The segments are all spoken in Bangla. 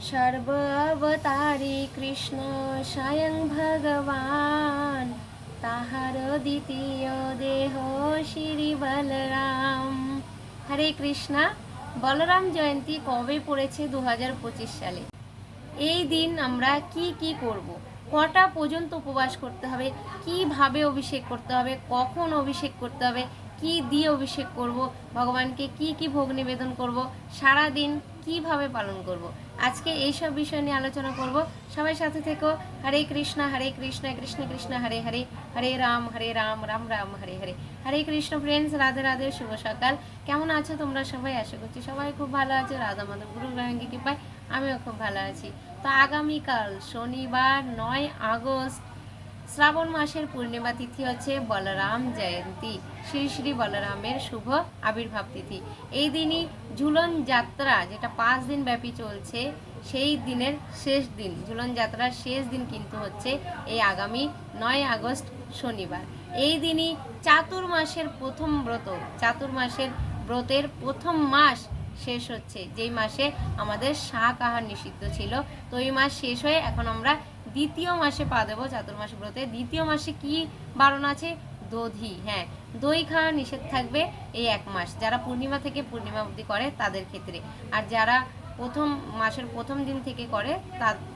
সর্ব অবতারী কৃষ্ণ স্বয়ং ভগবান। তাহার দ্বিতীয় দেহ শ্রী বলরাম। হরে কৃষ্ণা, বলরাম জয়ন্তী কবে পড়েছে দু হাজার পঁচিশ সালে? এই দিন আমরা কি কি করব। কটা পর্যন্ত উপবাস করতে হবে? কীভাবে অভিষেক করতে হবে? কখন অভিষেক করতে হবে? কি দিয়ে অভিষেক করব? ভগবানকে কি কি ভোগ নিবেদন করব? সারা দিন কীভাবে পালন করব? আজকে এই সব বিষয় নিয়ে আলোচনা করব। সবাই সাথে থেকো। হরে কৃষ্ণ হরে কৃষ্ণ কৃষ্ণ কৃষ্ণ, হরে হরে। হরে রাম হরে রাম রাম রাম, হরে হরে। হরে কৃষ্ণ ফ্রেন্ডস রাধে রাধে, শুভ সকাল। কেমন আছো তোমরা সবাই? আশা করছি সবাই খুব ভালো আছো। রাধা মাধব গুরু গ্রহণকে কৃপায় আমিও খুব ভালো আছি। তো আগামীকাল শনিবার, নয় আগস্ট শ্রাবণ মাসের পূর্ণিমা তিথি হচ্ছে বলরাম জয়ন্তী। শ্রী শ্রী বলরামের শুভ আবির্ভাব তিথি। এই দিনই ঝুলন যাত্রা যেটা পাঁচ দিন ব্যাপী চলছে, সেই দিনের শেষ দিন। ঝুলন যাত্রার শেষ দিন কিন্তু হচ্ছে এই আগামী নয় আগস্ট শনিবার। এই দিনই চাতুর্মাসের প্রথম ব্রত। চাতুর্মাসের ব্রতের প্রথম মাস শেষ হচ্ছে। যেই মাসে আমাদের শাক আহার নিষিদ্ধ ছিল, তো এই মাস শেষ হয়ে এখন আমরা দ্বিতীয় মাসে পা দেবো চাতুর্মাস ব্রতে। দ্বিতীয় মাসে কি বারণ আছে? দধি হ্যাঁ। দই খাওয়া নিষেধ থাকবে এই এক মাস। যারা পূর্ণিমা থেকে পূর্ণিমা অবধি করে, তাদের ক্ষেত্রে। আর যারা প্রথম মাসের প্রথম দিন থেকে করে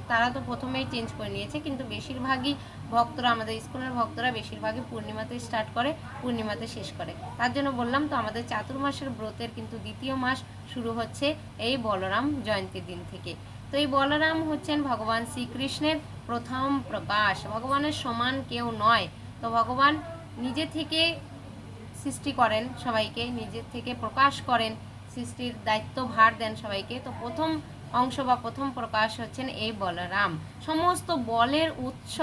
তারা তো প্রথমেই চেঞ্জ করে নিয়েছে। কিন্তু বেশিরভাগই ভক্তরা, আমাদের স্কুলের ভক্তরা বেশিরভাগই পূর্ণিমাতে স্টার্ট করে, পূর্ণিমাতে শেষ করে। তার জন্য বললাম তো, আমাদের চাতুর্মাসের ব্রতের কিন্তু দ্বিতীয় মাস শুরু হচ্ছে এই বলরাম জয়ন্তীর দিন থেকে। তো এই বলরাম হচ্ছেন ভগবান শ্রীকৃষ্ণের প্রথম প্রকাশ। ভগবানের সমান কেউ নয়। তো ভগবান নিজে থেকে সৃষ্টি করেন সবাইকে নিজের থেকে প্রকাশ করেন, সৃষ্টির দায়িত্ব ভার দেন সবাইকে। তো প্রথম অংশ বা প্রথম প্রকাশ হচ্ছেন এই বলরাম। সমস্ত বলের উৎস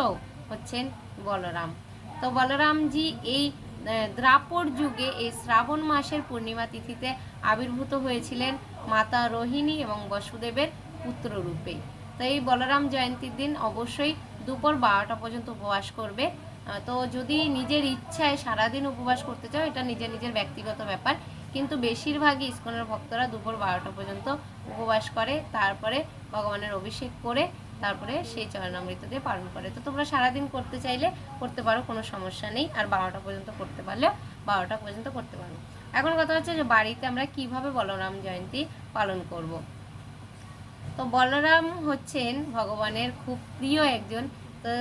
হচ্ছেন বলরাম। তো বলরামজি এই দ্রাপর যুগে এই শ্রাবণ মাসের পূর্ণিমা তিথিতে আবির্ভূত হয়েছিলেন। মাতা রোহিণী এবং বসুদেবের পুত্র রূপে তো এই বলরাম জয়ন্তীর দিন অবশ্যই দুপুর বারোটা পর্যন্ত উপবাস করবে। তো যদি নিজের ইচ্ছায় সারাদিন উপবাস করতে চাও, এটা নিজের নিজের ব্যক্তিগত ব্যাপার। কিন্তু বেশিরভাগই ইস্কনের ভক্তরা দুপুর বারোটা পর্যন্ত উপবাস করে, তারপরে ভগবানের অভিষেক করে, তারপরে সেই চরণামৃত দিয়ে পালন করে। তো তোমরা সারাদিন করতে চাইলে করতে পারো, কোনো সমস্যা নেই। আর বারোটা পর্যন্ত করতে পারলেও বারোটা পর্যন্ত করতে পারো। এখন কথা হচ্ছে যে বাড়িতে আমরা কীভাবে বলরাম জয়ন্তী পালন করব। তো বলরাম হচ্ছেন ভগবানের খুব প্রিয় একজন। তো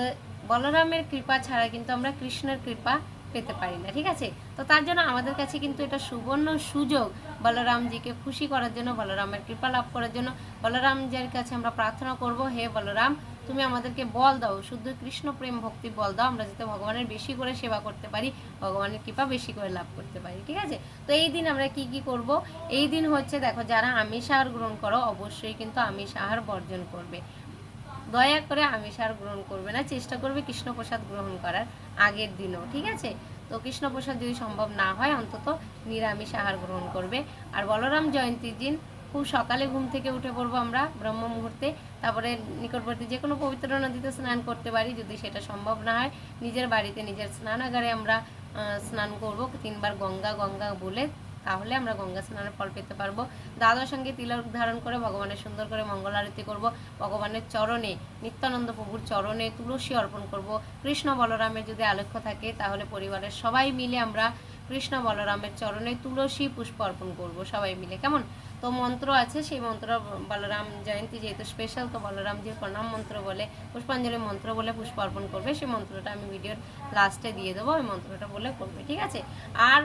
বলরামের কৃপা ছাড়া কিন্তু আমরা কৃষ্ণের কৃপা পেতে পারি না, ঠিক আছে? তো তার জন্য আমাদের কাছে কিন্তু এটা সুবর্ণ সুযোগ বলরামজিকে খুশি করার জন্য, বলরামের কৃপা লাভ করার জন্য। বলরামজির কাছে আমরা প্রার্থনা করব, হে বলরাম তুমি আমাদেরকে বল দাও, শুদ্ধ কৃষ্ণ প্রেম ভক্তি বল দাও, আমরা যাতে ভগবানের বেশি করে সেবা করতে পারি, ভগবানের কৃপা বেশি করে লাভ করতে পারি, ঠিক আছে? তো এই দিন আমরা কি কি করব? এই দিন হচ্ছে দেখো, যারা আমিষ আহার গ্রহণ করো, অবশ্যই কিন্তু আমিষ আহার বর্জন করবে। দয়া করে আমিষ আর গ্রহণ করবে না, চেষ্টা করবে কৃষ্ণপ্রসাদ গ্রহণ করার আগের দিনও, ঠিক আছে? তো কৃষ্ণপ্রসাদ যদি সম্ভব না হয়, অন্তত নিরামিষ আহার গ্রহণ করবে। আর বলরাম জয়ন্তীর দিন খুব সকালে ঘুম থেকে উঠে পড়ব আমরা ব্রহ্ম মুহূর্তে। তারপরে নিকটবর্তী যে কোনো পবিত্র নদীতে স্নান করতে পারি যদি সেটা সম্ভব না হয়। নিজের বাড়িতে নিজের স্নানাগারে আমরা স্নান করব তিনবার গঙ্গা গঙ্গা বলে। তাহলে আমরা গঙ্গা স্নানের ফল পেতে পারব। দাদার সঙ্গে তিলক ধারণ করে ভগবানের সুন্দর করে মঙ্গল আরতি করব। ভগবানের চরণে, নিত্যানন্দ প্রভুর চরণে তুলসী অর্পণ করব। কৃষ্ণ বলরামের যদি আলেখ্য থাকে তাহলে পরিবারের সবাই মিলে আমরা কৃষ্ণ বলরামের চরণে তুলসী পুষ্প অর্পণ করব, সবাই মিলে। কেমন? তো মন্ত্র আছে, সেই মন্ত্র বলরাম জয়ন্তী যেহেতু স্পেশাল তো বলরামজির প্রণাম মন্ত্র বলে, পুষ্পাঞ্জলি মন্ত্র বলে পুষ্প অর্পণ করবে। সেই মন্ত্রটা আমি ভিডিওর লাস্টে দিয়ে দেবো, ওই মন্ত্রটা বলে করবে, ঠিক আছে? আর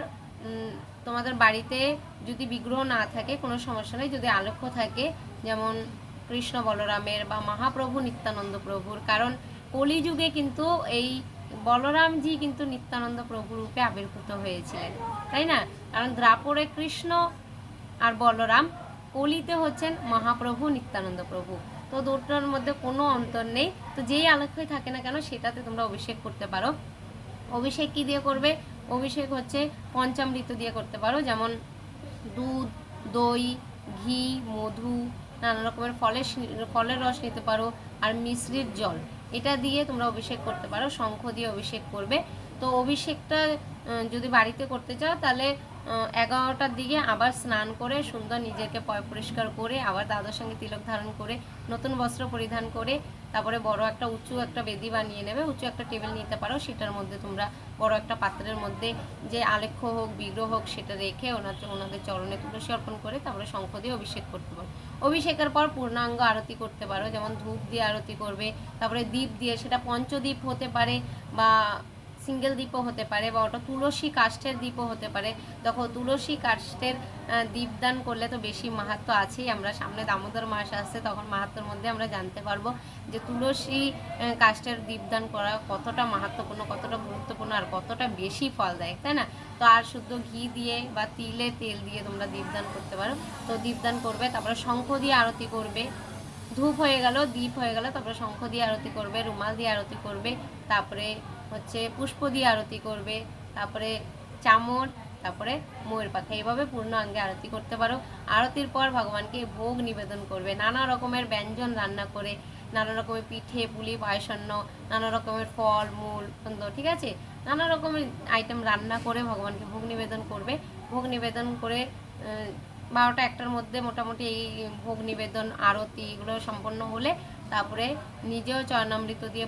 তোমাদের বাড়িতে যদি বিগ্রহ না থাকে, কোনো সমস্যা নেই। যদি আলোক্য থাকে, যেমন কৃষ্ণ বলরামের বা মহাপ্রভু নিত্যানন্দ প্রভুর, কারণ কলিযুগে কিন্তু এই বলরামজি কিন্তু নিত্যানন্দ প্রভু রূপে আবির্ভূত হয়েছিলেন, তাই না? কারণ দ্রাপরে কৃষ্ণ আর বলরাম কলিতে হচ্ছেন মহাপ্রভু, নিত্যানন্দ প্রভু। তো দুটোর মধ্যে কোনো অন্তর নেই। তো যেই আলোক্যই থাকে না কেন, সেটাতে তোমরা অভিষেক করতে পারো। অভিষেক কি দিয়ে করবে? অভিষেক হচ্ছে পঞ্চামৃত দিয়ে করতে পারো, যেমন দুধ, দই, ঘি, মধু, নানা রকমের ফলের ফলের রস নিতে পারো, আর মিশ্রির জল। এটা দিয়ে তোমরা অভিষেক করতে পারো, শঙ্খ দিয়ে অভিষেক করবে। তো অভিষেকটা যদি বাড়িতে করতে চাও, তাহলে এগারোটার দিকে আবার স্নান করে সুন্দর নিজেকে পরিষ্কার করে, আবার দাদার সঙ্গে তিলক ধারণ করে, নতুন বস্ত্র পরিধান করে, তারপরে বড় একটা উঁচু একটা বেদি বানিয়ে নেবে। উঁচু একটা টেবিল নিতে পারো, সেটার মধ্যে তোমরা বড় একটা পাত্রের মধ্যে যে আলেখ্য হোক, বিগ্রহ হোক, সেটা রেখে ওনার ওনাদের চরণে তুলসী অর্পণ করে তারপরে শঙ্খ দিয়ে অভিষেক করতে পারো। অভিষেকের পর পূর্ণাঙ্গ আরতি করতে পারো, যেমন ধূপ দিয়ে আরতি করবে, তারপরে দ্বীপ দিয়ে, সেটা পঞ্চদ্বীপ হতে পারে বা সিঙ্গেল দ্বীপও হতে পারে বা ওটা তুলসী কাষ্ঠের দ্বীপও হতে পারে। দেখো তুলসী কাষ্ঠের আহ, দীপদান করলে তো বেশি মাহাত্ম আছেই। আমরা সামনে দামোদর মাস আসছে তখন মাহাত্মর মধ্যে আমরা জানতে পারব যে তুলসী কাষ্ঠের দীপদান করা কতটা মাহাত্মপূর্ণ কতটা গুরুত্বপূর্ণ আর কতটা বেশি ফল দেয় তাই না? তো আর শুদ্ধ ঘি দিয়ে বা তিলে তেল দিয়ে তোমরা দীপদান করতে পারো। তো দীপদান করবে তারপরে শঙ্খ দিয়ে আরতি করবে। ধূপ হয়ে গেল দ্বীপ হয়ে গেল তারপরে শঙ্খ দিয়ে আরতি করবে রুমাল দিয়ে আরতি করবে তারপরে হচ্ছে পুষ্প দিয়ে আরতি করবে, তারপরে চামর, তারপরে ময়ূর পাখা। এইভাবে পূর্ণ অঙ্গে আরতি করতে পারো। আরতির পর ভগবানকে ভোগ নিবেদন করবে। নানা রকমের ব্যঞ্জন রান্না করে, নানা রকমের পিঠে, পুলি, পায়সন্ন, নানা রকমের ফল, মূল সুন্দর ঠিক আছে? নানা রকমের আইটেম রান্না করে ভগবানকে ভোগ নিবেদন করবে। ভোগ নিবেদন করে বারোটা একটার মধ্যে মোটামুটি এই ভোগ নিবেদন, আরতি এগুলো সম্পন্ন হলে তারপরে নিজেও চরণামৃত দিয়ে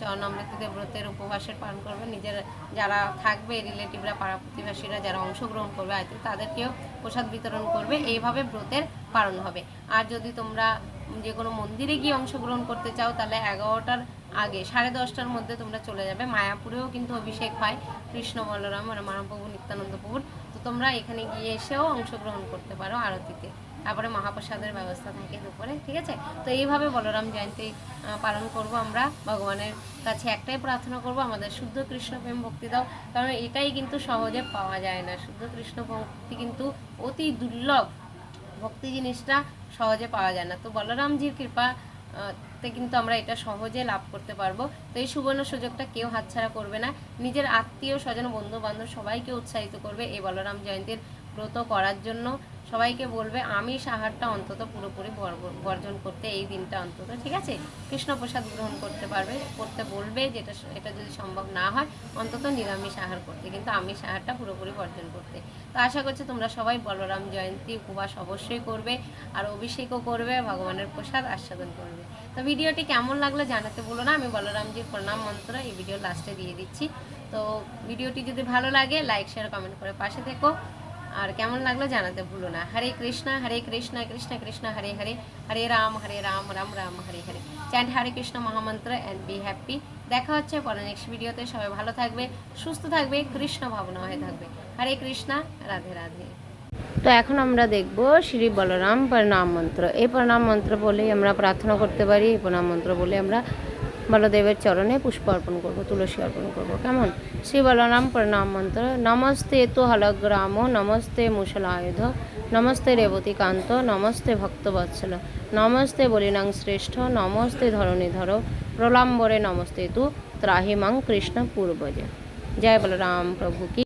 চরণামৃত দিয়ে ব্রতের উপবাসের পালন করবে। নিজের যারা থাকবে, রিলেটিভরা পাড়া প্রতিবেশীরা যারা অংশগ্রহণ করবে আয়তে তাদেরকেও প্রসাদ বিতরণ করবে। এইভাবে ব্রতের পালন হবে। আর যদি তোমরা যে কোনো মন্দিরে গিয়ে অংশগ্রহণ করতে চাও, তাহলে এগারোটার আগে, সাড়ে দশটার মধ্যে তোমরা চলে যাবে। মায়াপুরেও কিন্তু অভিষেক হয়, কৃষ্ণ বলরাম মানে মানবপ্রভু নিত্যানন্দ প্রভুর। তো তোমরা এখানে গিয়ে এসেও অংশগ্রহণ করতে পারো আরতিতে। তারপরে মহাপ্রসাদের ব্যবস্থা থাকে দুপুরে, ঠিক আছে? তো এইভাবে বলরাম জয়ন্তী পালন করব আমরা। ভগবানের কাছে একটাই প্রার্থনা করব, আমাদের শুদ্ধ কৃষ্ণ প্রেম ভক্তি দাও। কারণ এটাই কিন্তু সহজে পাওয়া যায় না। শুদ্ধ কৃষ্ণ ভক্তি কিন্তু অতি দুর্লভ। ভক্তি জিনিসটা সহজে পাওয়া যায় না। তো বলরামজির কৃপা তে কিন্তু আমরা এটা সহজে লাভ করতে পারব। তো এই সুবর্ণ সুযোগটা কেউ হাতছাড়া করবে না। নিজের আত্মীয় স্বজন বন্ধু বান্ধব সবাইকে উৎসাহিত করবে এই বলরাম জয়ন্তীর ব্রত করার জন্য। সবাইকে বলবে, আমি সাহারটা অন্তত পুরোপুরি বর্জন করতে এই দিনটা অন্তত, ঠিক আছে? কৃষ্ণ প্রসাদ গ্রহণ করতে পারবে, করতে বলবে যেটা এটা যদি সম্ভব না হয়, অন্তত নিরামিষ আহার করতে। কিন্তু আমিষ আহারটা পুরোপুরি বর্জন করতে। তো আশা করছি তোমরা সবাই বলরাম জয়ন্তী উপবাস অবশ্যই করবে, আর অভিষেকও করবে, ভগবানের প্রসাদ আস্বাদন করবে। তো ভিডিওটি কেমন লাগল জানাতে বলো না, আমি বলরামজির প্রণাম মন্ত্র এই ভিডিও লাস্টে দিয়ে দিচ্ছি। তো ভিডিওটি যদি ভালো লাগে লাইক শেয়ার কমেন্ট করে পাশে থেকো। আর কেমন লাগল জানাতে ভুলো না। হরে কৃষ্ণ হরে কৃষ্ণ কৃষ্ণ কৃষ্ণ, হরে হরে। হরে রাম হরে রাম রাম রাম, হরে হরে। চ্যান্ড হরে কৃষ্ণ মহামন্ত্র অ্যান্ড বি হ্যাপি দেখা হচ্ছে পরে নেক্সট ভিডিওতে সবাই ভালো থাকবে, সুস্থ থাকবে, কৃষ্ণ ভাবনা হয়ে থাকবে। হরে কৃষ্ণ, রাধে রাধে। তো এখন আমরা দেখব শ্রী বলরাম প্রণাম মন্ত্র। এই প্রণাম মন্ত্র বলেই আমরা প্রার্থনা করতে পারি, এই প্রণাম মন্ত্র বলে আমরা বলদেবের চরণে পুষ্প অর্পণ করব, তুলসী অর্পণ করব। কেমন? শ্রী বলরাম প্রণাম মন্ত্র। নমস্তে তো হলগ্রাম, নমস্তে মুসলায়ুধ নমস্তে রেবতীকান্ত নমস্তে ভক্তবৎসল, নমস্তে বলিনাং শ্রেষ্ঠ, নমস্তে ধরণীধর, প্রলম্বরে নমস্তে তু, ত্রাহিমাং কৃষ্ণ পূর্বজ। জয় বলরাম প্রভু কি